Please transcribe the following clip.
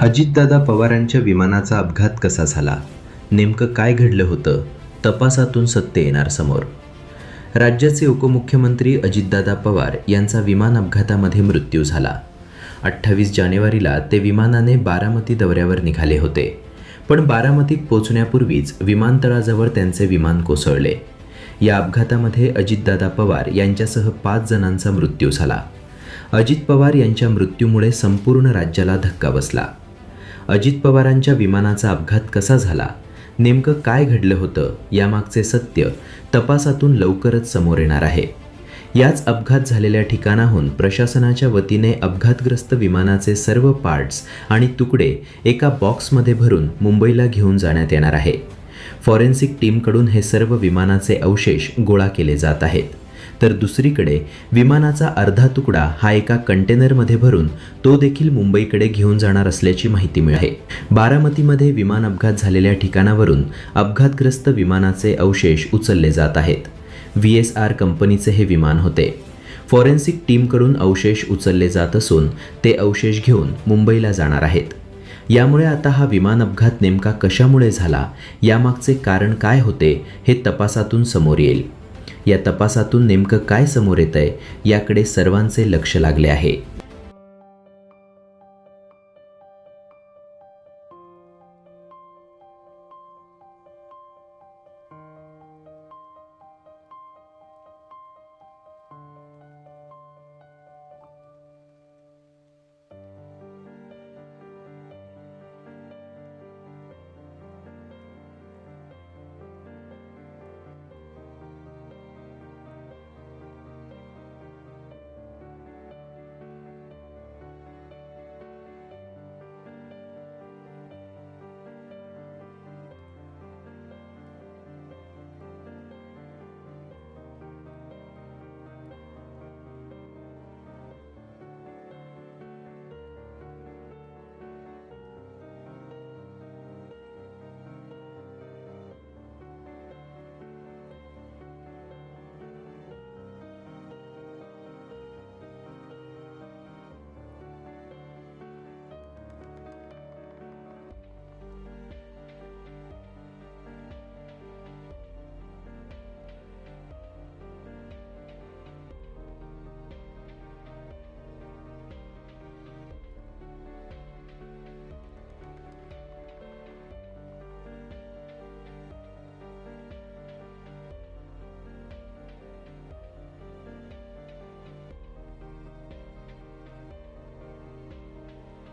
अजितदादा पवारांच्या विमानाचा अपघात कसा झाला? नेमकं काय घडलं होतं? तपासातून सत्य येणार समोर. राज्याचे उपमुख्यमंत्री अजितदादा पवार यांचा विमान अपघातामध्ये मृत्यू झाला. अठ्ठावीस जानेवारीला ते विमानाने बारामती दौऱ्यावर निघाले होते. पण बारामतीत पोचण्यापूर्वीच विमानतळाजवळ त्यांचे विमान कोसळले. या अपघातामध्ये अजितदादा पवार यांच्यासह पाच जणांचा मृत्यू झाला. अजित पवार यांच्या मृत्यूमुळे संपूर्ण राज्याला धक्का बसला. अजित पवारांच्या विमानाचा अपघात कसा झाला? नेमकं काय घडलं होतं? यामागचे सत्य तपासातून लवकरच समोर येणार आहे. याच अपघात झालेल्या ठिकाणाहून प्रशासनाच्या वतीने अपघातग्रस्त विमानाचे सर्व पार्ट्स आणि तुकडे एका बॉक्समध्ये भरून मुंबईला घेऊन जाण्यात येणार आहे. फॉरेन्सिक टीमकडून हे सर्व विमानाचे अवशेष गोळा केले जात आहेत. तर दुसरीकडे विमानाचा अर्धा तुकडा हा एका कंटेनरमध्ये भरून तो देखील मुंबईकडे घेऊन जाणार असल्याची माहिती मिळाली. बारामतीमध्ये विमान अपघात झालेल्या ठिकाणावरून अपघातग्रस्त विमानाचे अवशेष उचलले जात आहेत. व्ही एस आर कंपनीचे हे विमान होते. फॉरेन्सिक टीमकडून अवशेष उचलले जात असून ते अवशेष घेऊन मुंबईला जाणार आहेत. यामुळे आता हा विमान अपघात नेमका कशामुळे झाला? यामागचे कारण काय होते? हे तपासातून समोर येईल. या तपासातून नेमकं काय समोर येत आहे याकडे सर्वांचे लक्ष लागले आहे.